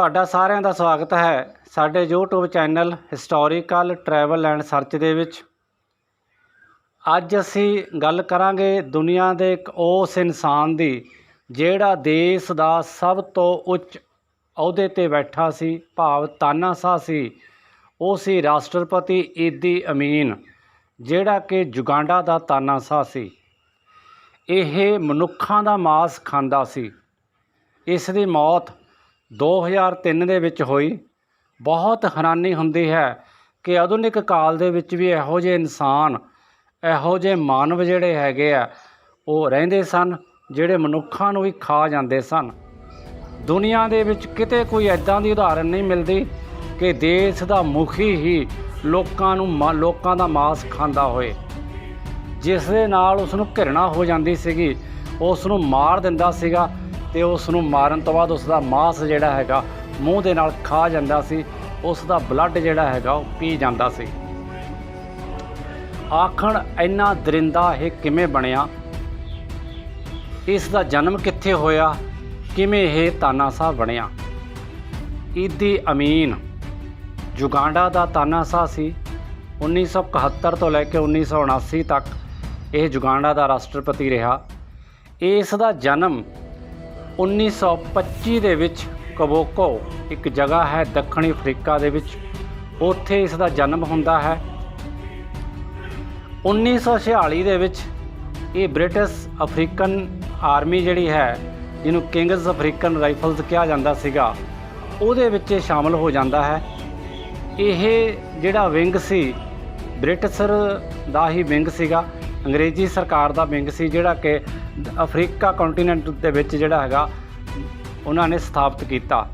ਤੁਹਾਡਾ ਸਾਰਿਆਂ ਦਾ ਸਵਾਗਤ ਹੈ ਸਾਡੇ YouTube channel historical travel and search ਦੇ ਵਿੱਚ। ਅੱਜ ਅਸੀਂ ਗੱਲ ਕਰਾਂਗੇ ਦੁਨੀਆ ਦੇ ਇੱਕ ਉਸ ਇਨਸਾਨ ਦੀ, ਜਿਹੜਾ ਦੇਸ਼ ਦਾ ਸਭ ਤੋਂ ਉੱਚ ਅਹੁਦੇ ਤੇ ਬੈਠਾ ਸੀ, ਭਾਵ ਤਾਨਾਸ਼ਾਹ ਸੀ। ਉਹ ਸੀ ਰਾਸ਼ਟਰਪਤੀ ਈਦੀ ਅਮੀਨ, ਜਿਹੜਾ ਕਿ ਜੁਗਾਂਡਾ ਦਾ ਤਾਨਾਸ਼ਾਹ ਸੀ। ਇਹ ਮਨੁੱਖਾਂ ਦਾ ਮਾਸ ਖਾਂਦਾ ਸੀ। ਇਸ ਦੀ ਮੌਤ 2003 ਦੇ ਵਿੱਚ ਹੋਈ। ਬਹੁਤ ਹੈਰਾਨੀ ਹੁੰਦੀ ਹੈ ਕਿ ਆਧੁਨਿਕ ਕਾਲ ਦੇ ਵਿੱਚ ਵੀ ਇਹੋ ਜਿਹੇ ਇਨਸਾਨ, ਇਹੋ ਜਿਹੇ ਮਾਨਵ ਜਿਹੜੇ ਹੈਗੇ ਆ, ਉਹ ਰਹਿੰਦੇ ਸਨ, ਜਿਹੜੇ ਮਨੁੱਖਾਂ ਨੂੰ ਵੀ ਖਾ ਜਾਂਦੇ ਸਨ। ਦੁਨੀਆ ਦੇ ਵਿੱਚ ਕਿਤੇ ਕੋਈ ਐਦਾਂ ਦੀ ਉਦਾਹਰਨ ਨਹੀਂ ਮਿਲਦੀ ਕਿ ਦੇਸ਼ ਦਾ ਮੁਖੀ ਹੀ ਲੋਕਾਂ ਨੂੰ ਮਾ- ਲੋਕਾਂ ਦਾ ਮਾਸ ਖਾਂਦਾ ਹੋਏ। ਜਿਸ ਦੇ ਨਾਲ ਉਸ ਨੂੰ ਘਿਰਣਾ ਹੋ ਜਾਂਦੀ ਸੀਗੀ ਉਸ ਨੂੰ ਮਾਰ ਦਿੰਦਾ ਸੀਗਾ ਤੇ ਉਸ ਨੂੰ ਮਾਰਨ ਤੋਂ ਬਾਅਦ ਉਸ ਦਾ ਮਾਸ ਜਿਹੜਾ ਹੈਗਾ ਮੂੰਹ ਦੇ ਨਾਲ ਖਾ ਜਾਂਦਾ ਸੀ। ਉਸ ਦਾ ਬਲੱਡ ਜਿਹੜਾ ਹੈਗਾ ਉਹ ਪੀ ਜਾਂਦਾ ਸੀ। ਆਖਣ, ਇੰਨਾ ਦਰਿੰਦਾ ਇਹ ਕਿਵੇਂ ਬਣਿਆ? ਇਸ ਦਾ ਜਨਮ ਕਿੱਥੇ ਹੋਇਆ? ਕਿਵੇਂ ਇਹ ਤਾਨਾਸ਼ਾਹ ਬਣਿਆ? ਈਦੀ ਅਮੀਨ ਜੁਗਾਂਡਾ ਦਾ ਤਾਨਾਸ਼ਾਹ ਸੀ। 1971 ਤੋਂ ਲੈ ਕੇ 1979 ਤੱਕ ਇਹ ਜੁਗਾਂਡਾ ਦਾ ਰਾਸ਼ਟਰਪਤੀ ਰਿਹਾ। ਇਸ ਦਾ ਜਨਮ 1925 ਦੇ ਵਿੱਚ ਕਬੋਕੋ ਇੱਕ ਜਗ੍ਹਾ ਹੈ ਦੱਖਣੀ ਅਫਰੀਕਾ ਦੇ ਵਿੱਚ। ਉੱਥੇ ਇਸ ਦਾ ਜਨਮ ਹੁੰਦਾ ਹੈ। 1946 ਦੇ ਵਿੱਚ ਇਹ ਬ੍ਰਿਟਿਸ਼ ਅਫਰੀਕਨ ਆਰਮੀ ਜਿਹੜੀ ਹੈ, ਜਿਹਨੂੰ ਕਿੰਗਸ ਅਫਰੀਕਨ ਰਾਈਫਲਸ ਕਿਹਾ ਜਾਂਦਾ ਸੀਗਾ, ਉਹਦੇ ਵਿੱਚ ਇਹ ਸ਼ਾਮਲ ਹੋ ਜਾਂਦਾ ਹੈ। ਇਹ ਜਿਹੜਾ ਵਿੰਗ ਸੀ, ਬ੍ਰਿਟਿਸ਼ਰ ਦਾ ਹੀ ਵਿੰਗ ਸੀਗਾ। ਅੰਗਰੇਜ਼ੀ ਸਰਕਾਰ ਦਾ ਵਿੰਗ ਸੀ ਜਿਹੜਾ ਕਿ ਅਫਰੀਕਾ ਕੰਟੀਨੈਂਟ ਦੇ ਵਿੱਚ ਜਿਹੜਾ ਹੈਗਾ, ਉਹਨਾਂ ਨੇ ਸਥਾਪਿਤ ਕੀਤਾ।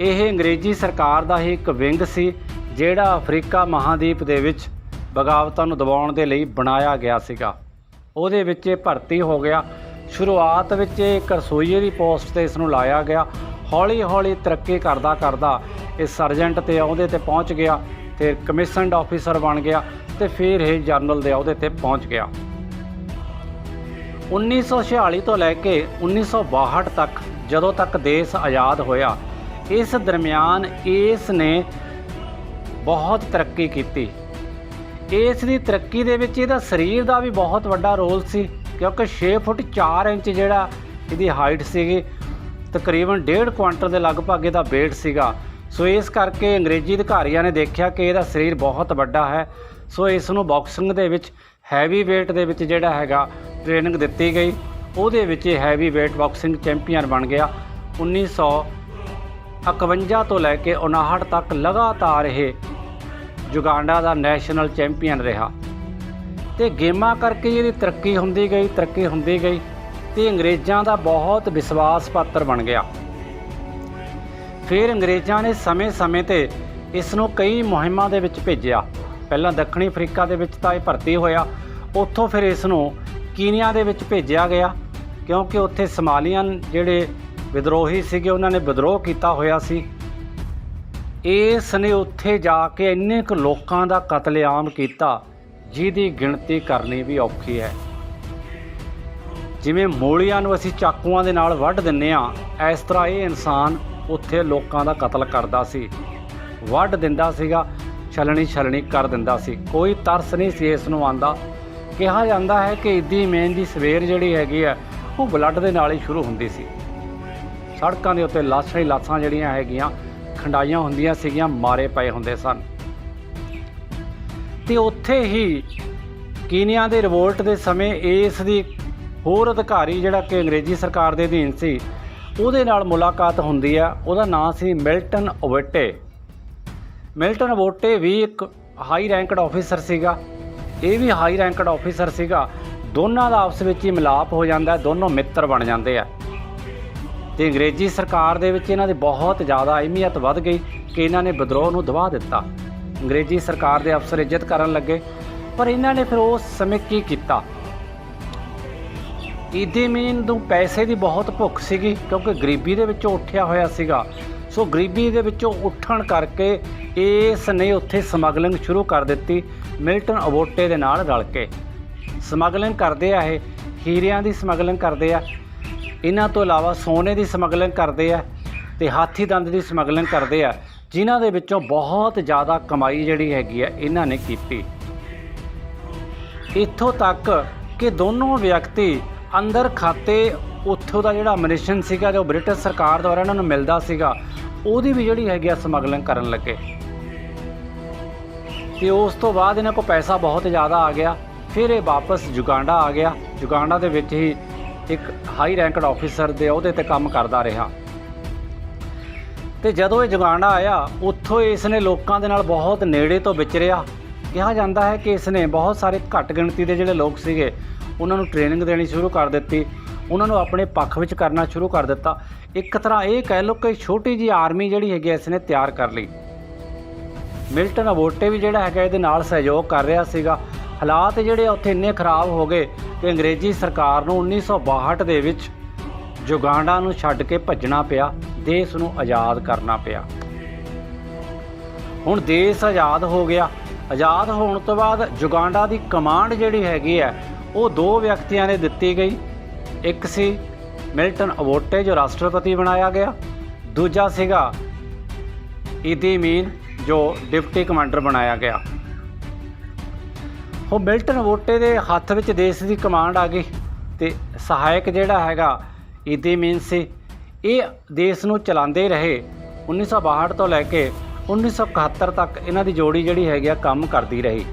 ਇਹ ਅੰਗਰੇਜ਼ੀ ਸਰਕਾਰ ਦਾ ਹੀ ਇੱਕ ਵਿੰਗ ਸੀ, ਜਿਹੜਾ ਅਫਰੀਕਾ ਮਹਾਦੀਪ ਦੇ ਵਿੱਚ ਬਗਾਵਤਾਂ ਨੂੰ ਦਬਾਉਣ ਦੇ ਲਈ ਬਣਾਇਆ ਗਿਆ ਸੀਗਾ। ਉਹਦੇ ਵਿੱਚ ਇਹ ਭਰਤੀ ਹੋ ਗਿਆ। ਸ਼ੁਰੂਆਤ ਵਿੱਚ ਇਹ ਇੱਕ ਰਸੋਈਏ ਦੀ ਪੋਸਟ ਤੇ ਇਸ ਨੂੰ ਲਾਇਆ ਗਿਆ। ਹੌਲੀ ਹੌਲੀ ਤਰੱਕੀ ਕਰਦਾ ਕਰਦਾ ਇਹ ਸਰਜੈਂਟ ਤੇ ਆਉਂਦੇ ਤੇ ਪਹੁੰਚ ਗਿਆ ਫਿਰ ਕਮਿਸ਼ਨਡ ਆਫੀਸਰ ਬਣ ਗਿਆ। ਤੇ ਫਿਰ ਇਹ ਜਨਰਲ ਦੇ ਅਹੁਦੇ ਤੇ ਪਹੁੰਚ ਗਿਆ। 1946 ਤੋਂ ਲੈ ਕੇ 1962 ਤੱਕ ਜਦੋਂ ਤੱਕ ਦੇਸ਼ ਆਜ਼ਾਦ ਹੋਇਆ, ਇਸ ਦਰਮਿਆਨ ਇਸ ਨੇ ਬਹੁਤ ਤਰੱਕੀ ਕੀਤੀ। ਇਸ ਦੀ ਤਰੱਕੀ ਦੇ ਵਿੱਚ ਇਹਦਾ ਸਰੀਰ ਦਾ ਵੀ ਬਹੁਤ ਵੱਡਾ ਰੋਲ ਸੀ, ਕਿਉਂਕਿ 6 ਫੁੱਟ 4 ਇੰਚ ਜਿਹੜਾ ਇਹਦੀ ਹਾਈਟ ਸੀਗੀ, ਤਕਰੀਬਨ 1.5 ਕੁਆਂਟਲ ਦੇ ਲਗਭਗ ਇਹਦਾ weight ਸੀਗਾ। ਸੋ ਇਸ ਕਰਕੇ ਅੰਗਰੇਜ਼ੀ ਅਧਿਕਾਰੀਆਂ ਨੇ ਦੇਖਿਆ ਕਿ ਇਹਦਾ ਸਰੀਰ ਬਹੁਤ ਵੱਡਾ ਹੈ। ਸੋ ਇਸ ਨੂੰ ਬਾਕਸਿੰਗ ਦੇ ਵਿੱਚ ਹੈਵੀ weight ਦੇ ਵਿੱਚ ਜਿਹੜਾ ਹੈਗਾ ਟ੍ਰੇਨਿੰਗ ਦਿੱਤੀ ਗਈ। ਉਹਦੇ ਵਿੱਚ ਇਹ ਹੈਵੀ weight ਬਾਕਸਿੰਗ ਚੈਂਪੀਅਨ ਬਣ ਗਿਆ। 1951 ਤੋਂ ਲੈ ਕੇ 59 ਤੱਕ ਲਗਾਤਾਰ ਇਹ ਜੁਗਾਂਡਾ ਦਾ ਨੈਸ਼ਨਲ ਚੈਂਪੀਅਨ ਰਿਹਾ। ਤੇ ਗੇਮਾਂ ਕਰਕੇ ਇਹਦੀ ਤਰੱਕੀ ਹੁੰਦੀ ਗਈ, ਤਰੱਕੀ ਹੁੰਦੀ ਗਈ ਤੇ ਅੰਗਰੇਜ਼ਾਂ ਦਾ ਬਹੁਤ ਵਿਸ਼ਵਾਸ ਪਾਤਰ ਬਣ ਗਿਆ। ਫਿਰ ਅੰਗਰੇਜ਼ਾਂ ਨੇ ਸਮੇਂ-ਸਮੇਂ ਤੇ ਇਸ ਨੂੰ ਕਈ ਮੁਹਿੰਮਾਂ ਦੇ ਵਿੱਚ ਭੇਜਿਆ। ਪਹਿਲਾਂ ਦੱਖਣੀ ਅਫਰੀਕਾ ਦੇ ਵਿੱਚ ਤਾਂ ਇਹ ਭਰਤੀ ਹੋਇਆ। ਉੱਥੋਂ ਫਿਰ ਇਸ ਨੂੰ ਕੀਨੀਆ ਦੇ ਵਿੱਚ ਭੇਜਿਆ ਗਿਆ ਕਿਉਂਕਿ ਉੱਥੇ ਸਮਾਲੀਅਨ ਜਿਹੜੇ ਵਿਦਰੋਹੀ ਸੀਗੇ, ਉਹਨਾਂ ਨੇ ਵਿਦਰੋਹ ਕੀਤਾ ਹੋਇਆ ਸੀ। ਇਸ ਨੇ ਉੱਥੇ ਜਾ ਕੇ ਇੰਨੇ ਕੁ ਲੋਕਾਂ ਦਾ ਕਤਲੇਆਮ ਕੀਤਾ, ਜਿਹਦੀ ਗਿਣਤੀ ਕਰਨੀ ਵੀ ਔਖੀ ਹੈ। ਜਿਵੇਂ ਮੂਲੀਆਂ ਨੂੰ ਅਸੀਂ ਚਾਕੂਆਂ ਦੇ ਨਾਲ ਵੱਢ ਦਿੰਨੇ ਆ, ਇਸ ਤਰ੍ਹਾਂ ਇਹ ਇਨਸਾਨ ਉੱਥੇ ਲੋਕਾਂ ਦਾ ਕਤਲ ਕਰਦਾ ਸੀ। ਵੱਢ ਦਿੰਦਾ ਸੀਗਾ। ਛਲਣੀ ਛਲਣੀ ਕਰ ਦਿੰਦਾ ਸੀ। ਕੋਈ ਤਰਸ ਨਹੀਂ ਸੀ ਇਸ ਨੂੰ ਆਂਦਾ ਕਿਹਾ ਜਾਂਦਾ ਹੈ ਕਿ ਇੱਦੀ ਮੇਨ ਦੀ ਸਵੇਰ ਜਿਹੜੀ ਹੈਗੀ ਆ ਉਹ ਬਲੱਡ ਦੇ ਨਾਲ ਹੀ ਸ਼ੁਰੂ ਹੁੰਦੀ ਸੀ। ਸੜਕਾਂ ਦੇ ਉੱਤੇ ਲਾਸ਼ਾਂ ਹੀ ਲਾਸ਼ਾਂ ਜਿਹੜੀਆਂ ਹੈਗੀਆਂ, ਖੰਡਾਈਆਂ ਹੁੰਦੀਆਂ ਸੀਗੀਆਂ, ਮਾਰੇ ਪਏ ਹੁੰਦੇ ਸਨ। ਤੇ ਉੱਥੇ ਹੀ ਕੀਨੀਆ ਦੇ ਰਿਵੋਲਟ ਦੇ ਸਮੇਂ ਇਸ ਦੀ ਹੋਰ ਅਧਿਕਾਰੀ ਜਿਹੜਾ ਕਿ ਅੰਗਰੇਜ਼ੀ ਸਰਕਾਰ ਦੇ ਅਧੀਨ ਸੀ, ਉਹਦੇ ਨਾਲ ਮੁਲਾਕਾਤ ਹੁੰਦੀ ਆ ਉਹਦਾ ਨਾਂ ਸੀ ਮਿਲਟਨ ਓਵੇਟੇ। ਮਿਲਟਨ ਓਵੇਟੇ ਵੀ ਇੱਕ ਹਾਈ ਰੈਂਕਡ ਆਫੀਸਰ ਸੀਗਾ। ਇਹ ਵੀ ਹਾਈ ਰੈਂਕਡ ਆਫੀਸਰ ਸੀਗਾ। ਦੋਨਾਂ ਦਾ ਆਪਸ ਵਿੱਚ ਹੀ ਮਿਲਾਪ ਹੋ ਜਾਂਦਾ ਹੈ, ਦੋਨੋਂ ਮਿੱਤਰ ਬਣ ਜਾਂਦੇ ਆ। ਤੇ ਅੰਗਰੇਜ਼ੀ ਸਰਕਾਰ ਦੇ ਵਿੱਚ ਇਹਨਾਂ ਦੀ ਬਹੁਤ ਜ਼ਿਆਦਾ ਅਹਿਮੀਅਤ ਵੱਧ ਗਈ ਕਿ ਇਹਨਾਂ ਨੇ ਵਿਦਰੋਹ ਨੂੰ ਦਬਾ ਦਿੱਤਾ। ਅੰਗਰੇਜ਼ੀ ਸਰਕਾਰ ਦੇ ਅਫਸਰ ਇੱਜ਼ਤ ਕਰਨ ਲੱਗੇ, ਪਰ ਇਹਨਾਂ ਨੇ ਫਿਰ ਉਸ ਸਮੇਂ ਕੀ ਕੀਤਾ? ਈਦੀ ਨੂੰ ਪੈਸੇ ਦੀ ਬਹੁਤ ਭੁੱਖ ਸੀਗੀ, ਕਿਉਂਕਿ ਗਰੀਬੀ ਦੇ ਵਿੱਚੋਂ ਉੱਠਿਆ ਹੋਇਆ ਸੀਗਾ। ਸੋ ਗਰੀਬੀ ਦੇ ਵਿੱਚੋਂ ਉੱਠਣ ਕਰਕੇ ਇਸ ਨੇ ਉੱਥੇ ਸਮਗਲਿੰਗ ਸ਼ੁਰੂ ਕਰ ਦਿੱਤੀ, ਮਿਲਟਨ ਅਬੋਟੇ ਦੇ ਨਾਲ ਰਲ ਕੇ। ਸਮਗਲਿੰਗ ਕਰਦੇ ਆ ਇਹ, ਹੀਰਿਆਂ ਦੀ ਸਮਗਲਿੰਗ ਕਰਦੇ ਆ। ਇਹਨਾਂ ਤੋਂ ਇਲਾਵਾ ਸੋਨੇ ਦੀ ਸਮਗਲਿੰਗ ਕਰਦੇ ਆ ਤੇ ਹਾਥੀ ਦੰਦ ਦੀ ਸਮਗਲਿੰਗ ਕਰਦੇ ਆ, ਜਿਨ੍ਹਾਂ ਦੇ ਵਿੱਚੋਂ ਬਹੁਤ ਜ਼ਿਆਦਾ ਕਮਾਈ ਜਿਹੜੀ ਹੈਗੀ ਆ, ਇਹਨਾਂ ਨੇ ਕੀਤੀ। ਇੱਥੋਂ ਤੱਕ ਕਿ ਦੋਨੋਂ ਵਿਅਕਤੀ ਅੰਦਰ ਖਾਤੇ ਉੱਥੋਂ ਦਾ ਜਿਹੜਾ ਮਨੀਸ਼ਨ ਸੀਗਾ ਜੋ ਬ੍ਰਿਟਿਸ਼ ਸਰਕਾਰ ਦੁਆਰਾ ਇਹਨਾਂ ਨੂੰ ਮਿਲਦਾ ਸੀਗਾ, ਉਹਦੀ ਵੀ ਜਿਹੜੀ ਹੈਗੀ ਆ ਸਮਗਲਿੰਗ ਕਰਨ ਲੱਗੇ। ਤੇ ਉਸ ਤੋਂ ਬਾਅਦ ਇਹਨਾਂ ਕੋਲ ਪੈਸਾ ਬਹੁਤ ਜ਼ਿਆਦਾ ਆ ਗਿਆ, ਫਿਰ ਇਹ ਵਾਪਸ ਜੁਗਾਂਡਾ ਆ ਗਿਆ। ਜੁਗਾਂਡਾ ਦੇ ਵਿੱਚ ਹੀ ਇੱਕ ਹਾਈ ਰੈਂਕਡ ਆਫੀਸਰ ਦੇ ਅਹੁਦੇ ਤੇ ਕੰਮ ਕਰਦਾ ਰਿਹਾ। ਤੇ ਜਦੋਂ ਇਹ ਜੁਗਾਂਡਾ ਆਇਆ, ਉੱਥੋਂ ਇਸ ਨੇ ਲੋਕਾਂ ਦੇ ਨਾਲ ਬਹੁਤ ਨੇੜੇ ਤੋਂ ਵਿਚਰਿਆ। ਕਿਹਾ ਜਾਂਦਾ ਹੈ ਕਿ ਇਸ ਨੇ ਬਹੁਤ ਸਾਰੇ ਘੱਟ ਗਿਣਤੀ ਦੇ ਜਿਹੜੇ ਲੋਕ ਸੀਗੇ, ਉਹਨਾਂ ਨੂੰ ਟ੍ਰੇਨਿੰਗ ਦੇਣੀ ਸ਼ੁਰੂ ਕਰ ਦਿੱਤੀ। ਉਹਨਾਂ ਨੂੰ ਆਪਣੇ ਪੱਖ ਵਿੱਚ ਕਰਨਾ ਸ਼ੁਰੂ ਕਰ ਦਿੱਤਾ। ਇੱਕ ਤਰ੍ਹਾਂ ਇਹ ਕਹਿ ਲਓ ਕਿ ਛੋਟੀ ਜੀ ਆਰਮੀ ਜਿਹੜੀ ਹੈਗੀ ਇਸ ਨੇ ਤਿਆਰ ਕਰ ਲਈ। ਮਿਲਟਨ ਅਬੋਟੇ ਵੀ ਜਿਹੜਾ ਹੈਗਾ, ਇਹਦੇ ਨਾਲ ਸਹਿਯੋਗ ਕਰ ਰਿਹਾ ਸੀਗਾ। ਹਾਲਾਤ ਜਿਹੜੇ ਉੱਥੇ ਇੰਨੇ ਖਰਾਬ ਹੋ ਗਏ ਕਿ ਅੰਗਰੇਜ਼ੀ ਸਰਕਾਰ ਨੂੰ 1962 ਦੇ ਵਿੱਚ ਜੁਗਾਂਡਾ ਨੂੰ ਛੱਡ ਕੇ ਭੱਜਣਾ ਪਿਆ, ਦੇਸ਼ ਨੂੰ ਆਜ਼ਾਦ ਕਰਨਾ ਪਿਆ। ਹੁਣ ਦੇਸ਼ ਆਜ਼ਾਦ ਹੋ ਗਿਆ। ਆਜ਼ਾਦ ਹੋਣ ਤੋਂ ਬਾਅਦ ਜੁਗਾਂਡਾ ਦੀ ਕਮਾਂਡ ਜਿਹੜੀ ਹੈਗੀ ਹੈ ਉਹ ਦੋ ਵਿਅਕਤੀਆਂ ਨੇ ਦਿੱਤੀ ਗਈ। ਇੱਕ ਸੀ ਮਿਲਟਨ ਅਬੋਟੇ ਜੋ ਰਾਸ਼ਟਰਪਤੀ ਬਣਾਇਆ ਗਿਆ। ਦੂਜਾ ਸੀਗਾ ਈਦੀ ਮੀਨ ਜੋ ਡਿਪਟੀ ਕਮਾਂਡਰ ਬਣਾਇਆ ਗਿਆ। ਉਹ ਮਿਲਟਨ ਅਬੋਟੇ ਦੇ ਹੱਥ ਵਿੱਚ ਦੇਸ਼ ਦੀ ਕਮਾਂਡ ਆ ਗਈ ਤੇ ਸਹਾਇਕ ਜਿਹੜਾ ਹੈਗਾ ਈਦੀ ਮੀਨ ਸੀ, ਇਹ ਦੇਸ਼ ਨੂੰ ਚਲਾਉਂਦੇ ਰਹੇ 1962 ਤੋਂ ਲੈ ਕੇ 1971 ਤੱਕ ਇਹਨਾਂ ਦੀ ਜੋੜੀ ਜਿਹੜੀ ਹੈਗੀ ਆ ਕੰਮ ਕਰਦੀ ਰਹੀ।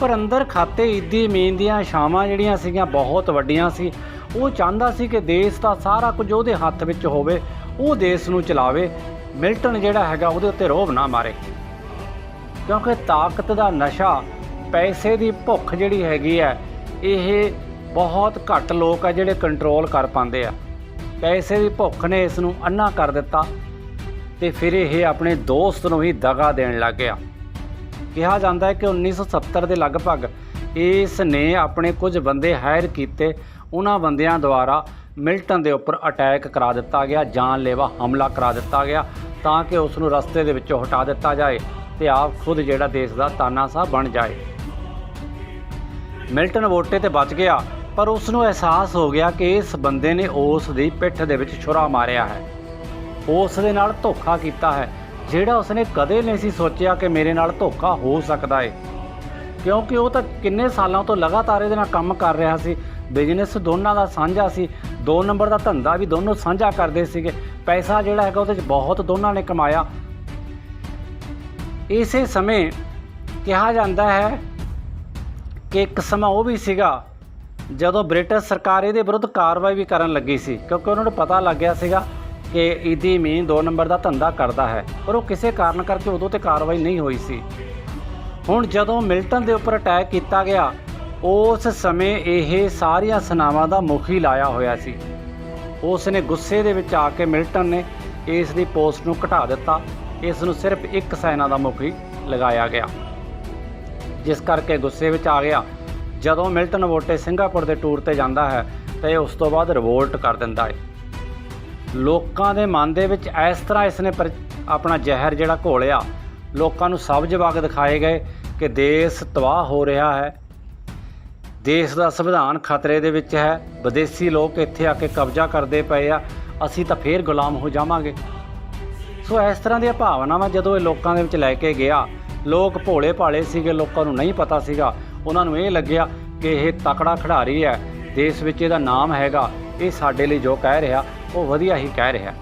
ਪਰ ਅੰਦਰ ਖਾਤੇ ਈਦੀ ਮੀਨ ਦੀਆਂ ਸ਼ਾਮਾਂ ਜਿਹੜੀਆਂ ਸੀਗੀਆਂ ਬਹੁਤ ਵੱਡੀਆਂ ਸੀ ਉਹ ਚਾਹੁੰਦਾ ਸੀ ਕਿ ਦੇਸ਼ ਦਾ ਸਾਰਾ ਕੁਝ ਉਹਦੇ ਹੱਥ ਵਿੱਚ ਹੋਵੇ, ਉਹ ਦੇਸ਼ ਨੂੰ ਚਲਾਵੇ। ਮਿਲਟਨ ਜਿਹੜਾ ਹੈਗਾ ਉਹਦੇ ਉੱਤੇ ਰੋਬ ਨਾ ਮਾਰੇ। ਕਿਉਂਕਿ ਤਾਕਤ ਦਾ ਨਸ਼ਾ, ਪੈਸੇ ਦੀ ਭੁੱਖ ਜਿਹੜੀ ਹੈਗੀ ਹੈ, ਇਹ ਬਹੁਤ ਘੱਟ ਲੋਕ ਆ ਜਿਹੜੇ ਕੰਟਰੋਲ ਕਰ ਪਾਉਂਦੇ ਆ। ਪੈਸੇ ਦੀ ਭੁੱਖ ਨੇ ਇਸ ਨੂੰ ਅੰਨਾ ਕਰ ਦਿੱਤਾ ਤੇ ਫਿਰ ਇਹ ਆਪਣੇ ਦੋਸਤ ਨੂੰ ਹੀ ਦਗਾ ਦੇਣ ਲੱਗ ਗਿਆ। ਕਿਹਾ ਜਾਂਦਾ ਹੈ ਕਿ 1970 ਦੇ ਲਗਭਗ ਇਸ ਨੇ ਆਪਣੇ ਕੁਝ ਬੰਦੇ ਹਾਇਰ ਕੀਤੇ ਉਹਨਾਂ ਬੰਦਿਆਂ ਦੁਆਰਾ ਮਿਲਟਨ ਦੇ ਉੱਪਰ ਅਟੈਕ ਕਰਾ ਦਿੱਤਾ ਗਿਆ, ਜਾਨਲੇਵਾ ਹਮਲਾ ਕਰਾ ਦਿੱਤਾ ਗਿਆ ਤਾਂ ਕਿ ਉਸ ਨੂੰ ਰਸਤੇ ਦੇ ਵਿੱਚੋਂ ਹਟਾ ਦਿੱਤਾ ਜਾਏ ਤੇ ਆਪ ਖੁਦ ਜਿਹੜਾ ਦੇਸ਼ ਦਾ ਤਾਨਾਸ਼ਾਹ ਬਣ ਜਾਏ। ਮਿਲਟਨ ਵੋਟੇ ਤੇ ਬਚ ਗਿਆ, ਪਰ ਉਸ ਨੂੰ ਅਹਿਸਾਸ ਹੋ ਗਿਆ ਕਿ ਇਸ ਬੰਦੇ ਨੇ ਉਸ ਦੀ ਪਿੱਠ ਦੇ ਵਿੱਚ ਛੁਰਾ ਮਾਰਿਆ ਹੈ। ਉਸ ਦੇ ਨਾਲ ਧੋਖਾ ਕੀਤਾ ਹੈ, ਜਿਹੜਾ ਉਸਨੇ ਕਦੇ ਨਹੀਂ ਸੀ ਸੋਚਿਆ ਕਿ ਮੇਰੇ ਨਾਲ ਧੋਖਾ ਹੋ ਸਕਦਾ ਹੈ ਕਿਉਂਕਿ ਉਹ ਤਾਂ ਕਿੰਨੇ ਸਾਲਾਂ ਤੋਂ ਲਗਾਤਾਰ ਇਹਦੇ ਨਾਲ ਕੰਮ ਕਰ ਰਿਹਾ ਸੀ ਬਿਜ਼ਨਸ ਦੋਨਾਂ ਦਾ ਸਾਂਝਾ ਸੀ। ਦੋ ਨੰਬਰ ਦਾ ਧੰਦਾ ਵੀ ਦੋਨੋਂ ਸਾਂਝਾ ਕਰਦੇ ਸੀਗੇ। ਪੈਸਾ ਜਿਹੜਾ ਹੈਗਾ ਉਹਦੇ 'ਚ ਬਹੁਤ ਦੋਨਾਂ ਨੇ ਕਮਾਇਆ। ਇਸੇ ਸਮੇਂ ਕਿਹਾ ਜਾਂਦਾ ਹੈ ਕਿ ਇੱਕ ਸਮਾਂ ਉਹ ਵੀ ਸੀਗਾ ਜਦੋਂ ਬ੍ਰਿਟਿਸ਼ ਸਰਕਾਰ ਇਹਦੇ ਵਿਰੁੱਧ ਕਾਰਵਾਈ ਵੀ ਕਰਨ ਲੱਗੀ ਸੀ, ਕਿਉਂਕਿ ਉਹਨਾਂ ਨੂੰ ਪਤਾ ਲੱਗ ਗਿਆ ਸੀਗਾ ਕਿ ਇਹਦੀ ਮੀਨ ਦੋ ਨੰਬਰ ਦਾ ਧੰਦਾ ਕਰਦਾ ਹੈ, ਪਰ ਉਹ ਕਿਸੇ ਕਾਰਨ ਕਰਕੇ ਉਦੋਂ ਤੇ ਕਾਰਵਾਈ ਨਹੀਂ ਹੋਈ ਸੀ। ਹੁਣ ਜਦੋਂ ਮਿਲਟਨ ਦੇ ਉੱਪਰ ਅਟੈਕ ਕੀਤਾ ਗਿਆ ਉਸ ਸਮੇਂ ਇਹ ਸਾਰੀਆਂ ਸਨਾਵਾਂ ਦਾ ਮੁਖੀ ਲਾਇਆ ਹੋਇਆ ਸੀ। ਉਸ ਨੇ ਗੁੱਸੇ ਦੇ ਵਿੱਚ ਆ ਕੇ ਮਿਲਟਨ ਨੇ ਇਸ ਦੀ ਪੋਸਟ ਨੂੰ ਘਟਾ ਦਿੱਤਾ। ਇਸ ਨੂੰ ਸਿਰਫ ਇੱਕ ਸੈਨਾ ਦਾ ਮੁਖੀ ਲਗਾਇਆ ਗਿਆ। ਜਿਸ ਕਰਕੇ ਗੁੱਸੇ ਵਿੱਚ ਆ ਗਿਆ। ਜਦੋਂ ਮਿਲਟਨ ਵੋਟੇ ਸਿੰਗਾਪੁਰ ਦੇ ਟੂਰ ਤੇ ਜਾਂਦਾ ਹੈ, ਤਾਂ ਇਹ ਉਸ ਤੋਂ ਬਾਅਦ ਰਿਵੋਲਟ ਕਰ ਦਿੰਦਾ ਹੈ। ਲੋਕਾਂ ਦੇ ਮਨ ਦੇ ਵਿੱਚ ਇਸ ਤਰ੍ਹਾਂ ਇਸ ਨੇ ਆਪਣਾ ਜ਼ਹਿਰ ਜਿਹੜਾ ਘੋਲਿਆ, ਲੋਕਾਂ ਨੂੰ ਸਬਜ਼ ਵਗ ਦਿਖਾਏ ਗਏ ਕਿ ਦੇਸ਼ ਤਬਾਹ ਹੋ ਰਿਹਾ ਹੈ। ਦੇਸ਼ ਦਾ ਸੰਵਿਧਾਨ ਖਤਰੇ ਦੇ ਵਿੱਚ ਹੈ। ਵਿਦੇਸ਼ੀ ਲੋਕ ਇੱਥੇ ਆ ਕੇ ਕਬਜ਼ਾ ਕਰਦੇ ਪਏ ਆ। ਅਸੀਂ ਤਾਂ ਫੇਰ ਗੁਲਾਮ ਹੋ ਜਾਵਾਂਗੇ। ਸੋ ਇਸ ਤਰ੍ਹਾਂ ਦੀਆਂ ਭਾਵਨਾਵਾਂ ਜਦੋਂ ਇਹ ਲੋਕਾਂ ਦੇ ਵਿੱਚ ਲੈ ਕੇ ਗਿਆ, ਲੋਕ ਭੋਲੇ ਭਾਲੇ ਸੀਗੇ, ਲੋਕਾਂ ਨੂੰ ਨਹੀਂ ਪਤਾ ਸੀਗਾ। ਉਹਨਾਂ ਨੂੰ ਇਹ ਲੱਗਿਆ ਕਿ ਇਹ ਤਕੜਾ ਖਿਡਾਰੀ ਹੈ। ਦੇਸ਼ ਵਿੱਚ ਇਹਦਾ ਨਾਮ ਹੈਗਾ। ਇਹ ਸਾਡੇ ਲਈ ਜੋ ਕਹਿ ਰਿਹਾ, ਉਹ ਵਧੀਆ ਹੀ ਕਹਿ ਰਿਹਾ।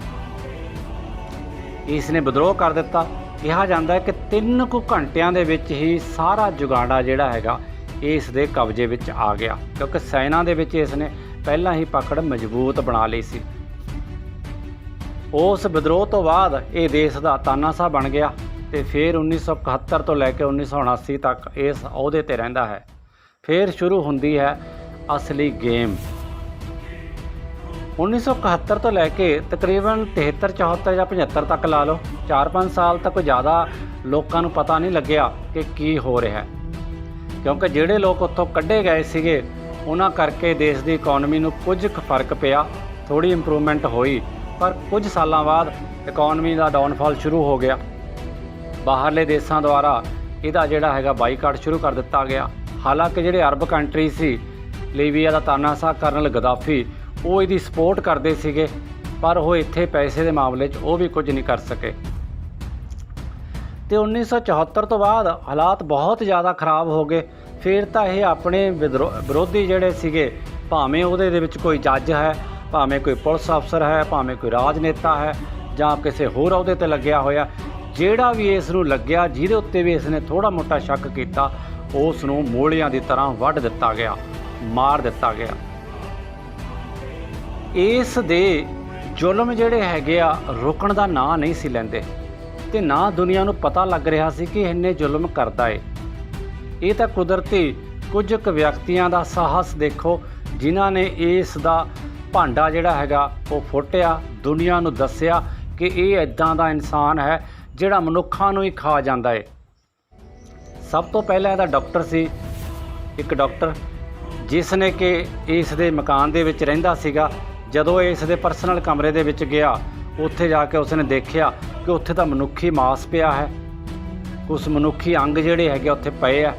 ਇਸ ਨੇ ਵਿਦਰੋਹ ਕਰ ਦਿੱਤਾ। ਕਿਹਾ ਜਾਂਦਾ ਹੈ ਕਿ ਤਿੰਨ ਕੁ ਘੰਟਿਆਂ ਦੇ ਵਿੱਚ ਹੀ ਸਾਰਾ ਜੁਗਾੜਾ ਜਿਹੜਾ ਹੈਗਾ ਇਸ ਦੇ ਕਬਜ਼ੇ ਵਿੱਚ ਆ ਗਿਆ। ਕਿਉਂਕਿ ਸੈਨਾ ਦੇ ਵਿੱਚ ਇਸ ਨੇ ਪਹਿਲਾਂ ਹੀ ਪਕੜ ਮਜ਼ਬੂਤ ਬਣਾ ਲਈ ਸੀ। ਉਸ ਵਿਦਰੋਹ ਤੋਂ ਬਾਅਦ ਇਹ ਦੇਸ਼ ਦਾ ਤਾਨਾਸ਼ਾਹ ਬਣ ਗਿਆ ਤੇ ਫਿਰ 1971 ਤੋਂ ਲੈ ਕੇ 1979 ਤੱਕ ਇਸ ਅਹੁਦੇ ਤੇ ਰਹਿੰਦਾ ਹੈ। ਫਿਰ ਸ਼ੁਰੂ ਹੁੰਦੀ ਹੈ ਅਸਲੀ ਗੇਮ। 1971 ਤੋਂ ਲੈ ਕੇ ਤਕਰੀਬਨ 73 74 ਜਾਂ 75 ਤੱਕ ਲਾ ਲਓ। 4-5 ਸਾਲ ਤੱਕ ਜ਼ਿਆਦਾ ਲੋਕਾਂ ਨੂੰ ਪਤਾ ਨਹੀਂ ਲੱਗਿਆ ਕਿ ਕੀ ਹੋ ਰਿਹਾ ਹੈ। ਕਿਉਂਕਿ ਜਿਹੜੇ ਲੋਕ ਉੱਥੋਂ ਕੱਢੇ ਗਏ ਸੀਗੇ, ਉਹਨਾਂ ਕਰਕੇ ਦੇਸ਼ ਦੀ ਇਕਨੋਮੀ ਨੂੰ ਕੁਝ ਕੁ ਫ਼ਰਕ ਪਿਆ ਥੋੜੀ ਇੰਪਰੂਵਮੈਂਟ ਹੋਈ। ਪਰ ਕੁਝ ਸਾਲਾਂ ਬਾਅਦ ਇਕਨੋਮੀ ਦਾ ਡਾਊਨਫਾਲ ਸ਼ੁਰੂ ਹੋ ਗਿਆ। ਬਾਹਰਲੇ ਦੇਸ਼ਾਂ ਦੁਆਰਾ ਇਹਦਾ ਜਿਹੜਾ ਹੈਗਾ ਬਾਈਕਾਟ ਸ਼ੁਰੂ ਕਰ ਦਿੱਤਾ ਗਿਆ। ਹਾਲਾਂਕਿ ਜਿਹੜੇ ਅਰਬ ਕੰਟਰੀ ਸੀ, ਲੀਬੀਆ ਦਾ ਤਾਨਾਸ਼ਾਹ ਕਰਨਲ ਗਦਾਫੀ, ਉਹ ਇਹਦੀ ਸਪੋਰਟ ਕਰਦੇ ਸੀਗੇ, ਪਰ ਉਹ ਇੱਥੇ ਪੈਸੇ ਦੇ ਮਾਮਲੇ 'ਚ ਉਹ ਵੀ ਕੁਝ ਨਹੀਂ ਕਰ ਸਕੇ। ਤੇ 1974 ਤੋਂ ਬਾਅਦ ਹਾਲਾਤ ਬਹੁਤ ਜ਼ਿਆਦਾ ਖਰਾਬ ਹੋ ਗਏ। ਫਿਰ ਤਾਂ ਇਹ ਆਪਣੇ ਵਿਦਰੋ- ਵਿਰੋਧੀ ਜਿਹੜੇ ਸੀਗੇ, ਭਾਵੇਂ ਉਹਦੇ ਦੇ ਵਿੱਚ ਕੋਈ ਜੱਜ ਹੈ, ਭਾਵੇਂ ਕੋਈ ਪੁਲਿਸ ਅਫਸਰ ਹੈ, ਭਾਵੇਂ ਕੋਈ ਰਾਜਨੇਤਾ ਹੈ, ਜਾਂ ਕਿਸੇ ਹੋਰ ਅਹੁਦੇ ਤੇ ਲੱਗਿਆ ਹੋਇਆ, ਜਿਹੜਾ ਵੀ ਇਸ ਨੂੰ ਲੱਗਿਆ, ਜਿਹਦੇ ਉੱਤੇ ਵੀ ਇਸ ਨੇ ਥੋੜਾ ਮੋਟਾ ਸ਼ੱਕ ਕੀਤਾ, ਉਸ ਨੂੰ ਮੋਲਿਆਂ ਦੀ ਤਰ੍ਹਾਂ ਵੱਢ ਦਿੱਤਾ ਗਿਆ, ਮਾਰ ਦਿੱਤਾ ਗਿਆ। ਇਸ ਦੇ ਜ਼ੁਲਮ ਜਿਹੜੇ ਹੈਗੇ ਆ, ਰੁਕਣ ਦਾ ਨਾਂ ਨਹੀਂ ਸੀ ਲੈਂਦੇ। ਤੇ ਨਾ ਦੁਨੀਆ ਨੂੰ ਪਤਾ ਲੱਗ ਰਿਹਾ ਸੀ ਕਿ ਇੰਨੇ ਜ਼ੁਲਮ ਕਰਦਾ ਏ। ਇਹ ਤਾਂ ਕੁਦਰਤੀ ਕੁਝ ਕੁ ਵਿਅਕਤੀਆਂ ਦਾ ਸਾਹਸ ਦੇਖੋ, ਜਿਨ੍ਹਾਂ ਨੇ ਇਸ ਦਾ ਭਾਂਡਾ ਜਿਹੜਾ ਹੈਗਾ, ਉਹ ਫੁੱਟਿਆ, ਦੁਨੀਆ ਨੂੰ ਦੱਸਿਆ ਕਿ ਇਹ ਇਦਾਂ ਦਾ ਇਨਸਾਨ ਹੈ, ਜਿਹੜਾ ਮਨੁੱਖਾਂ ਨੂੰ ਹੀ ਖਾ ਜਾਂਦਾ ਏ। ਸਭ ਤੋਂ ਪਹਿਲਾਂ ਇਹਦਾ ਡਾਕਟਰ ਸੀ, ਇੱਕ ਡਾਕਟਰ, ਜਿਸ ਨੇ ਕਿ ਇਸ ਦੇ ਮਕਾਨ ਦੇ ਵਿੱਚ ਰਹਿੰਦਾ ਸੀਗਾ, ਜਦੋਂ ਇਸ ਦੇ ਪਰਸਨਲ ਕਮਰੇ ਦੇ ਵਿੱਚ ਗਿਆ ਉੱਥੇ ਜਾ ਕੇ ਉਸਨੇ ਦੇਖਿਆ ਕਿ ਉੱਥੇ ਤਾਂ ਮਨੁੱਖੀ ਮਾਸ ਪਿਆ ਹੈ। ਉਸ ਮਨੁੱਖੀ ਅੰਗ ਜਿਹੜੇ ਹੈਗੇ ਉੱਥੇ ਪਏ ਆ,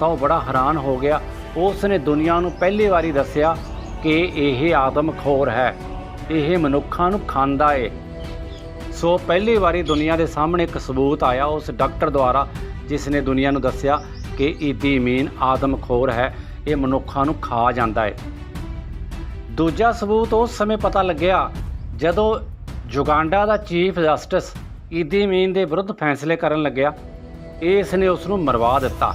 ਤਾਂ ਉਹ ਬੜਾ ਹੈਰਾਨ ਹੋ ਗਿਆ। ਉਸ ਨੇ ਦੁਨੀਆ ਨੂੰ ਪਹਿਲੀ ਵਾਰੀ ਦੱਸਿਆ ਕਿ ਇਹ ਆਦਮਖੋਰ ਹੈ। ਇਹ ਮਨੁੱਖਾਂ ਨੂੰ ਖਾਂਦਾ ਏ। ਸੋ ਪਹਿਲੀ ਵਾਰੀ ਦੁਨੀਆ ਦੇ ਸਾਹਮਣੇ ਇੱਕ ਸਬੂਤ ਆਇਆ ਉਸ ਡਾਕਟਰ ਦੁਆਰਾ, ਜਿਸ ਨੇ ਦੁਨੀਆ ਨੂੰ ਦੱਸਿਆ ਕਿ ਈਦੀ ਅਮੀਨ ਆਦਮਖੋਰ ਹੈ। ਇਹ ਮਨੁੱਖਾਂ ਨੂੰ ਖਾ ਜਾਂਦਾ ਏ। ਦੂਜਾ ਸਬੂਤ ਉਸ ਸਮੇਂ ਪਤਾ ਲੱਗਿਆ ਜਦੋਂ ਯੁਗਾਂਡਾ ਦਾ ਚੀਫ ਜਸਟਿਸ ਈਦੀ ਅਮੀਨ ਦੇ ਵਿਰੁੱਧ ਫੈਸਲੇ ਕਰਨ ਲੱਗਿਆ। ਇਸ ਨੇ ਉਸ ਨੂੰ ਮਰਵਾ ਦਿੱਤਾ।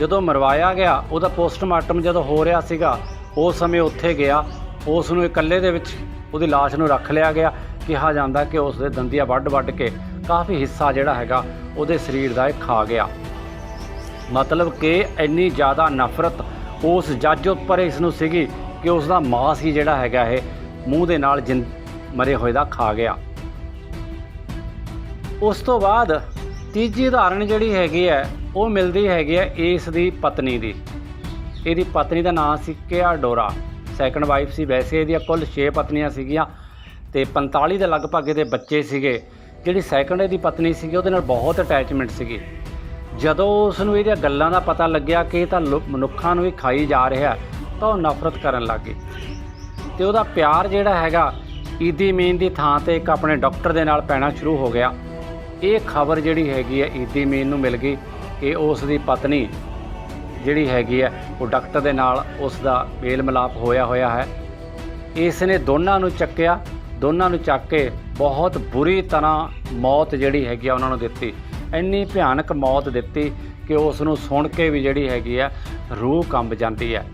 ਜਦੋਂ ਮਰਵਾਇਆ ਗਿਆ, ਉਹਦਾ ਪੋਸਟਮਾਰਟਮ ਜਦੋਂ ਹੋ ਰਿਹਾ ਸੀਗਾ, ਉਸ ਸਮੇਂ ਉੱਥੇ ਗਿਆ। ਉਸ ਨੂੰ ਇਕੱਲੇ ਦੇ ਵਿੱਚ ਉਹਦੀ ਲਾਸ਼ ਨੂੰ ਰੱਖ ਲਿਆ ਗਿਆ। ਕਿਹਾ ਜਾਂਦਾ ਕਿ ਉਸ ਦੇ ਦੰਦੀਆਂ ਵੱਢ-ਵੱਢ ਕੇ ਕਾਫੀ ਹਿੱਸਾ ਜਿਹੜਾ ਹੈਗਾ, ਉਹਦੇ ਸਰੀਰ ਦਾ ਇਹ ਖਾ ਗਿਆ। ਮਤਲਬ ਕਿ ਇੰਨੀ ਜ਼ਿਆਦਾ ਨਫ਼ਰਤ ਉਸ ਜੱਜ ਉੱਪਰ ਇਸ ਨੂੰ ਸੀਗੀ ਕਿ ਉਸ ਦਾ ਮਾਸ ਹੀ ਜਿਹੜਾ ਹੈਗਾ ਇਹ ਮੂੰਹ ਦੇ ਨਾਲ ਜਿੰਦ ਮਰੇ ਹੋਏ ਦਾ ਖਾ ਗਿਆ। ਉਸ ਤੋਂ ਬਾਅਦ ਤੀਜੀ ਉਦਾਹਰਣ ਜਿਹੜੀ ਹੈਗੀ ਹੈ, ਉਹ ਮਿਲਦੀ ਹੈਗੀ ਹੈ ਇਸ ਦੀ ਪਤਨੀ ਦੀ। ਇਹਦੀ ਪਤਨੀ ਦਾ ਨਾਮ ਸੀ ਕਿਆ ਡੋਰਾ। ਸੈਕੰਡ ਵਾਈਫ ਸੀ। ਵੈਸੇ ਇਹਦੀਆਂ ਕੁੱਲ 6 ਪਤਨੀਆਂ ਸੀਗੀਆਂ ਤੇ 45 ਦੇ ਲਗਭਗ ਇਹਦੇ ਬੱਚੇ ਸੀਗੇ। ਜਿਹੜੀ ਸੈਕੰਡ ਇਹਦੀ ਪਤਨੀ ਸੀਗੀ, ਉਹਦੇ ਨਾਲ ਬਹੁਤ ਅਟੈਚਮੈਂਟ ਸੀਗੀ। ਜਦੋਂ ਉਸ ਨੂੰ ਇਹਦੀਆਂ ਗੱਲਾਂ ਦਾ ਪਤਾ ਲੱਗਿਆ ਕਿ ਇਹ ਤਾਂ ਲੋ- ਮਨੁੱਖਾਂ ਨੂੰ ਹੀ ਖਾਈ ਜਾ ਰਿਹਾ, ਤਾਂ ਉਹ ਨਫ਼ਰਤ ਕਰਨ ਲੱਗ ਗਈ। ਤੇ ਉਹਦਾ ਪਿਆਰ ਜਿਹੜਾ ਹੈਗਾ ਈਦੀ ਮੀਨ ਦੀ ਥਾਂ ਤੇ ਇੱਕ ਆਪਣੇ ਡਾਕਟਰ ਦੇ ਨਾਲ ਪੈਣਾ ਸ਼ੁਰੂ ਹੋ ਗਿਆ। ਇਹ ਖਬਰ ਜਿਹੜੀ ਹੈਗੀ ਹੈ, ਈਦੀ ਮੀਨ ਨੂੰ ਮਿਲ ਗਈ। ਕਿ ਉਸ ਦੀ ਪਤਨੀ ਜਿਹੜੀ ਹੈਗੀ ਹੈ, ਉਹ ਡਾਕਟਰ ਦੇ ਨਾਲ ਉਸ ਦਾ ਮੇਲ ਮਿਲਾਪ ਹੋਇਆ ਹੋਇਆ ਹੈ। ਇਸ ਨੇ ਦੋਨਾਂ ਨੂੰ ਚੱਕਿਆ। ਦੋਨਾਂ ਨੂੰ ਚੱਕ ਕੇ ਬਹੁਤ ਬੁਰੀ ਤਰ੍ਹਾਂ ਮੌਤ ਜਿਹੜੀ ਹੈਗੀ ਆ ਉਹਨਾਂ ਨੂੰ ਦਿੱਤੀ। ਇੰਨੀ ਭਿਆਨਕ ਮੌਤ ਦਿੱਤੀ ਕਿ ਉਸ ਨੂੰ ਸੁਣ ਕੇ ਵੀ ਜਿਹੜੀ ਹੈਗੀ ਆ ਰੂਹ ਕੰਬ ਜਾਂਦੀ ਹੈ।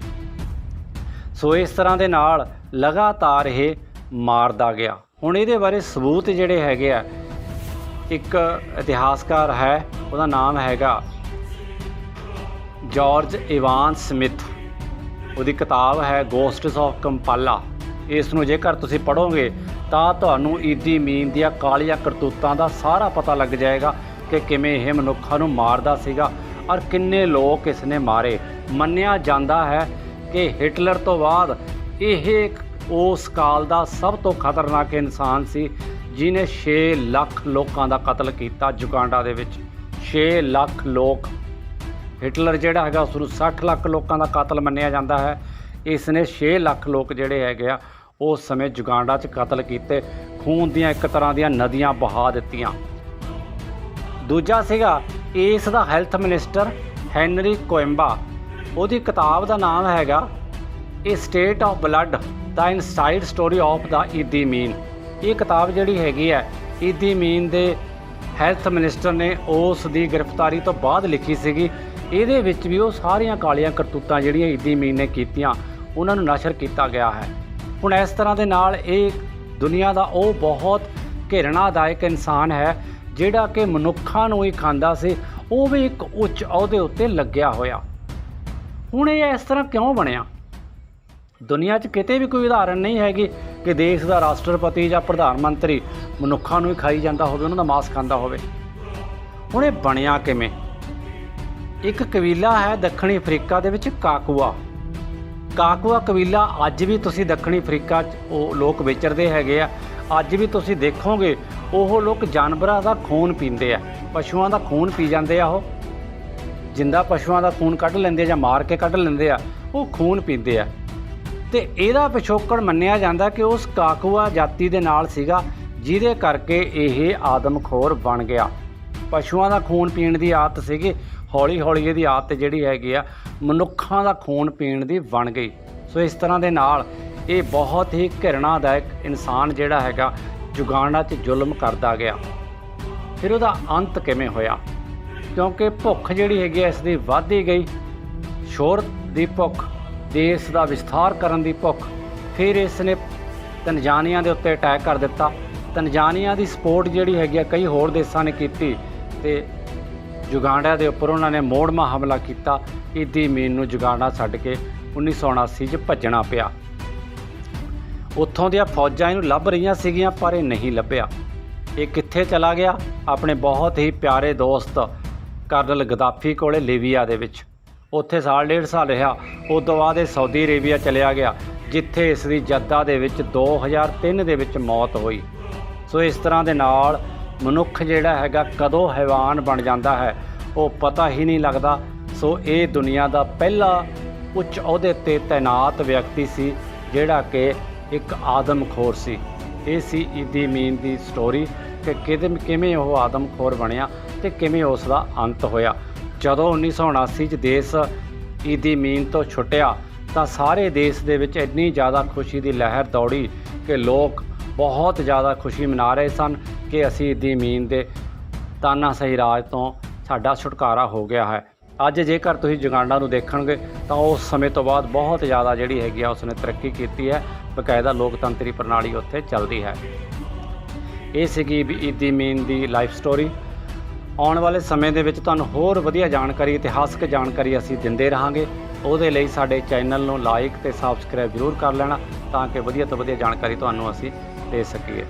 ਸੋ ਇਸ ਤਰ੍ਹਾਂ ਦੇ ਨਾਲ ਲਗਾਤਾਰ ਇਹ ਮਾਰਦਾ ਗਿਆ। ਹੁਣ ਇਹਦੇ ਬਾਰੇ ਸਬੂਤ ਜਿਹੜੇ ਹੈਗੇ ਆ, ਇੱਕ ਇਤਿਹਾਸਕਾਰ ਹੈ, ਉਹਦਾ ਨਾਮ ਹੈਗਾ ਜਾਰਜ ਇਵਾਨ ਸਮਿਥ। ਉਹਦੀ ਕਿਤਾਬ ਹੈ ਗੋਸਟਸ ਆਫ ਕੰਪਾਲਾ ਇਸ ਨੂੰ ਜੇਕਰ ਤੁਸੀਂ ਪੜ੍ਹੋਗੇ, ਤਾਂ ਤੁਹਾਨੂੰ ਈਦੀ ਮੀਨ ਦੀਆਂ ਕਾਲੀਆਂ ਕਰਤੂਤਾਂ ਦਾ ਸਾਰਾ ਪਤਾ ਲੱਗ ਜਾਏਗਾ ਕਿ ਕਿਵੇਂ ਇਹ ਮਨੁੱਖਾਂ ਨੂੰ ਮਾਰਦਾ ਸੀਗਾ ਔਰ ਕਿੰਨੇ ਲੋਕ ਇਸ ਨੇ ਮਾਰੇ। ਮੰਨਿਆ ਜਾਂਦਾ ਹੈ ਕਿ ਹਿਟਲਰ ਤੋਂ ਬਾਅਦ ਇਹ ਇੱਕ ਉਸ ਕਾਲ ਦਾ ਸਭ ਤੋਂ ਖਤਰਨਾਕ ਇਨਸਾਨ ਸੀ ਜਿਨੇ 6 ਲੱਖ ਲੋਕਾਂ ਦਾ ਕਤਲ ਕੀਤਾ ਜੁਗਾਂਡਾ ਦੇ ਵਿੱਚ। 6 ਲੱਖ ਲੋਕ। ਹਿਟਲਰ ਜਿਹੜਾ ਹੈਗਾ, ਉਸ ਨੂੰ 60 ਲੱਖ ਲੋਕਾਂ ਦਾ ਕਾਤਲ ਮੰਨਿਆ ਜਾਂਦਾ ਹੈ। ਇਸ ਨੇ 6 ਲੱਖ ਲੋਕ ਜਿਹੜੇ ਹੈਗੇ ਆ, ਉਸ ਸਮੇਂ ਜੁਗਾਂਡਾ 'ਚ ਕਤਲ ਕੀਤੇ। ਖੂਨ ਦੀਆਂ ਇੱਕ ਤਰ੍ਹਾਂ ਦੀਆਂ ਨਦੀਆਂ ਬਹਾ ਦਿੱਤੀਆਂ। ਦੂਜਾ ਸੀਗਾ, ਇਸ ਦਾ ਹੈਲਥ ਮਿਨਿਸਟਰ ਹੈਨਰੀ ਕੋਇੰਬਾ। ਉਹਦੀ ਕਿਤਾਬ ਦਾ ਨਾਮ ਹੈਗਾ ਇਹ state of blood the inside story of the Idi Amin ਇਹ ਕਿਤਾਬ ਜਿਹੜੀ ਹੈਗੀ ਹੈ ਈਦੀ ਮੀਨ ਦੇ ਹੈਲਥ ਮਿਨਿਸਟਰ ਨੇ ਉਸ ਦੀ ਗ੍ਰਿਫਤਾਰੀ ਤੋਂ ਬਾਅਦ ਲਿਖੀ ਸੀਗੀ। ਇਹਦੇ ਵਿੱਚ ਵੀ ਉਹ ਸਾਰੀਆਂ ਕਾਲੀਆਂ ਕਰਤੂਤਾਂ ਜਿਹੜੀਆਂ ਈਦੀ ਮੀਨ ਨੇ ਕੀਤੀਆਂ, ਉਹਨਾਂ ਨੂੰ ਨਸ਼ਰ ਕੀਤਾ ਗਿਆ ਹੈ। ਹੁਣ ਇਸ ਤਰ੍ਹਾਂ ਦੇ ਨਾਲ ਇਹ ਦੁਨੀਆ ਦਾ ਉਹ ਬਹੁਤ ਘਿਰਣਾਦਾਇਕ ਇਨਸਾਨ ਹੈ, ਜਿਹੜਾ ਕਿ ਮਨੁੱਖਾਂ ਨੂੰ ਹੀ ਖਾਂਦਾ ਸੀ, ਉਹ ਵੀ ਇੱਕ ਉੱਚ ਅਹੁਦੇ ਉੱਤੇ ਲੱਗਿਆ ਹੋਇਆ। ਹੁਣ ਇਹ ਇਸ ਤਰ੍ਹਾਂ ਕਿਉਂ ਬਣਿਆ? ਦੁਨੀਆ 'ਚ ਕਿਤੇ ਵੀ ਕੋਈ ਉਦਾਹਰਣ ਨਹੀਂ ਹੈਗੀ ਕਿ ਦੇਸ਼ ਦਾ ਰਾਸ਼ਟਰਪਤੀ ਜਾਂ ਪ੍ਰਧਾਨ ਮੰਤਰੀ ਮਨੁੱਖਾਂ ਨੂੰ ਹੀ ਖਾਈ ਜਾਂਦਾ ਹੋਵੇ, ਉਹਨਾਂ ਦਾ ਮਾਸ ਖਾਂਦਾ ਹੋਵੇ। ਹੁਣ ਇਹ ਬਣਿਆ ਕਿਵੇਂ? ਇੱਕ ਕਬੀਲਾ ਹੈ ਦੱਖਣੀ ਅਫਰੀਕਾ ਦੇ ਵਿੱਚ ਕਾਕੂਆ। ਕਾਕੂਆ ਕਬੀਲਾ ਅੱਜ ਵੀ ਤੁਸੀਂ ਦੱਖਣੀ ਅਫਰੀਕਾ 'ਚ ਉਹ ਲੋਕ ਵਿਚਰਦੇ ਹੈਗੇ ਆ। ਅੱਜ ਵੀ ਤੁਸੀਂ ਦੇਖੋਗੇ, ਉਹ ਲੋਕ ਜਾਨਵਰਾਂ ਦਾ ਖੂਨ ਪੀਂਦੇ ਆ, ਪਸ਼ੂਆਂ ਦਾ ਖੂਨ ਪੀ ਜਾਂਦੇ ਆ ਉਹ। ਜਿੰਦਾ ਪਸ਼ੂਆਂ ਦਾ ਖੂਨ ਕੱਢ ਲੈਂਦੇ ਆ ਜਾਂ ਮਾਰ ਕੇ ਕੱਢ ਲੈਂਦੇ ਆ, ਉਹ ਖੂਨ ਪੀਂਦੇ ਆ। ਤੇ ਇਹਦਾ ਪਿਛੋਕੜ ਮੰਨਿਆ ਜਾਂਦਾ ਕਿ ਉਸ ਕਾਕੂਆ ਜਾਤੀ ਦੇ ਨਾਲ ਸੀਗਾ, ਜਿਹਦੇ ਕਰਕੇ ਇਹ ਆਦਮਖੋਰ ਬਣ ਗਿਆ। ਪਸ਼ੂਆਂ ਦਾ ਖੂਨ ਪੀਣ ਦੀ ਆਦਤ ਸੀਗੀ ਹੌਲੀ ਹੌਲੀ ਇਹਦੀ ਆਦਤ ਜਿਹੜੀ ਹੈਗੀ ਆ, ਮਨੁੱਖਾਂ ਦਾ ਖੂਨ ਪੀਣ ਦੀ ਬਣ ਗਈ। ਸੋ ਇਸ ਤਰ੍ਹਾਂ ਦੇ ਨਾਲ ਇਹ ਬਹੁਤ ਹੀ ਘਿਰਣਾਦਾਇਕ ਇਨਸਾਨ ਜਿਹੜਾ ਹੈਗਾ ਜੁਗਾਨਾ 'ਚ ਜ਼ੁਲਮ ਕਰਦਾ ਗਿਆ। ਫਿਰ ਉਹਦਾ ਅੰਤ ਕਿਵੇਂ ਹੋਇਆ? ਕਿਉਂਕਿ ਭੁੱਖ ਜਿਹੜੀ ਹੈਗੀ ਆ, ਇਸ ਦੀ ਵੱਧਦੀ ਗਈ। ਸ਼ੋਹਰਤ ਦੀ ਭੁੱਖ ਦੇਸ਼ ਦਾ ਵਿਸਥਾਰ ਕਰਨ ਦੀ ਭੁੱਖ, ਫਿਰ ਇਸ ਨੇ ਤਨਜ਼ਾਨੀਆ ਦੇ ਉੱਤੇ ਅਟੈਕ ਕਰ ਦਿੱਤਾ। ਤਨਜ਼ਾਨੀਆ ਦੀ ਸਪੋਰਟ ਜਿਹੜੀ ਹੈਗੀ ਆ, ਕਈ ਹੋਰ ਦੇਸ਼ਾਂ ਨੇ ਕੀਤੀ ਤੇ ਜੁਗਾਂਡਾ ਦੇ ਉੱਪਰ ਉਹਨਾਂ ਨੇ ਮੋੜਮਾ ਹਮਲਾ ਕੀਤਾ। ਇਦੀ ਮੀਨ ਨੂੰ ਜੁਗਾਂਡਾ ਛੱਡ ਕੇ 1979 'ਚ ਭੱਜਣਾ ਪਿਆ। ਉੱਥੋਂ ਦੀਆਂ ਫੌਜਾਂ ਇਹਨੂੰ ਲੱਭ ਰਹੀਆਂ ਸੀਗੀਆਂ, ਪਰ ਇਹ ਨਹੀਂ ਲੱਭਿਆ। ਇਹ ਕਿੱਥੇ ਚਲਾ ਗਿਆ? ਆਪਣੇ ਬਹੁਤ ਹੀ ਪਿਆਰੇ ਦੋਸਤ ਕਰਨਲ ਗਦਾਫੀ ਕੋਲੇ ਲੀਬੀਆ ਦੇ ਵਿੱਚ। ਉੱਥੇ ਸਾਲ ਡੇਢ ਸਾਲ ਰਿਹਾ। ਉਸ ਤੋਂ ਬਾਅਦ ਇਹ ਸਾਊਦੀ ਅਰੇਬੀਆ ਚਲਿਆ ਗਿਆ, ਜਿੱਥੇ ਇਸ ਦੀ ਜੱਦਾ ਦੇ ਵਿੱਚ 2003 ਦੇ ਵਿੱਚ ਮੌਤ ਹੋਈ। ਸੋ ਇਸ ਤਰ੍ਹਾਂ ਦੇ ਨਾਲ ਮਨੁੱਖ ਜਿਹੜਾ ਹੈਗਾ ਕਦੋਂ ਹੈਵਾਨ ਬਣ ਜਾਂਦਾ ਹੈ, ਉਹ ਪਤਾ ਹੀ ਨਹੀਂ ਲੱਗਦਾ। ਸੋ ਇਹ ਦੁਨੀਆ ਦਾ ਪਹਿਲਾ ਉੱਚ ਅਹੁਦੇ ਤੇ ਤਾਇਨਾਤ ਵਿਅਕਤੀ ਸੀ, ਜਿਹੜਾ ਕਿ ਇੱਕ ਆਦਮਖੋਰ ਸੀ। ਇਹ ਸੀ ਇਦੀ ਮੀਨ ਦੀ ਸਟੋਰੀ ਕਿ ਕਿਵੇਂ ਕਿਵੇਂ ਉਹ ਆਦਮਖੋਰ ਬਣਿਆ ਤੇ ਕਿਵੇਂ ਉਸ ਦਾ ਅੰਤ ਹੋਇਆ। ਜਦੋਂ 1979 ਚ ਦੇਸ਼ ਈਦੀ ਮੀਨ ਤੋਂ ਛੁੱਟਿਆ ਤਾਂ ਸਾਰੇ ਦੇਸ਼ ਦੇ ਵਿੱਚ ਇੰਨੀ ਜ਼ਿਆਦਾ ਖੁਸ਼ੀ ਦੀ ਲਹਿਰ ਦੌੜੀ ਕਿ ਲੋਕ ਬਹੁਤ ਜ਼ਿਆਦਾ ਖੁਸ਼ੀ ਮਨਾ ਰਹੇ ਸਨ ਕਿ ਅਸੀਂ ਈਦੀ ਮੀਨ ਦੇ ਤਾਨਾਸ਼ਾਹੀ ਰਾਜ ਤੋਂ ਸਾਡਾ ਛੁਟਕਾਰਾ ਹੋ ਗਿਆ ਹੈ। ਅੱਜ ਜੇਕਰ ਤੁਸੀਂ ਜੁਗਾਂਡਾ ਨੂੰ ਦੇਖਣਗੇ ਤਾਂ ਉਸ ਸਮੇਂ ਤੋਂ ਬਾਅਦ ਬਹੁਤ ਜ਼ਿਆਦਾ ਜਿਹੜੀ ਹੈਗੀ ਆ, ਉਸਨੇ ਤਰੱਕੀ ਕੀਤੀ ਹੈ। ਬਕਾਇਦਾ ਲੋਕਤੰਤਰੀ ਪ੍ਰਣਾਲੀ ਉੱਥੇ ਚੱਲਦੀ ਹੈ। ਇਹ ਸੀਗੀ ਵੀ ਇਦੀ ਮੀਨ ਦੀ ਲਾਈਫ ਸਟੋਰੀ ਆਉਣ ਵਾਲੇ ਸਮੇਂ ਦੇ ਵਿੱਚ ਤੁਹਾਨੂੰ ਹੋਰ ਵਧੀਆ ਜਾਣਕਾਰੀ, ਇਤਿਹਾਸਕ ਜਾਣਕਾਰੀ ਅਸੀਂ ਦਿੰਦੇ ਰਹਾਂਗੇ। ਉਹਦੇ ਲਈ ਸਾਡੇ ਚੈਨਲ ਨੂੰ ਲਾਈਕ ਤੇ ਸਬਸਕ੍ਰਾਈਬ ਜ਼ਰੂਰ ਕਰ ਲੈਣਾ ਤਾਂ ਕਿ ਵਧੀਆ ਤੋਂ ਵਧੀਆ ਜਾਣਕਾਰੀ ਤੁਹਾਨੂੰ ਅਸੀਂ ਦੇ ਸਕੀਏ।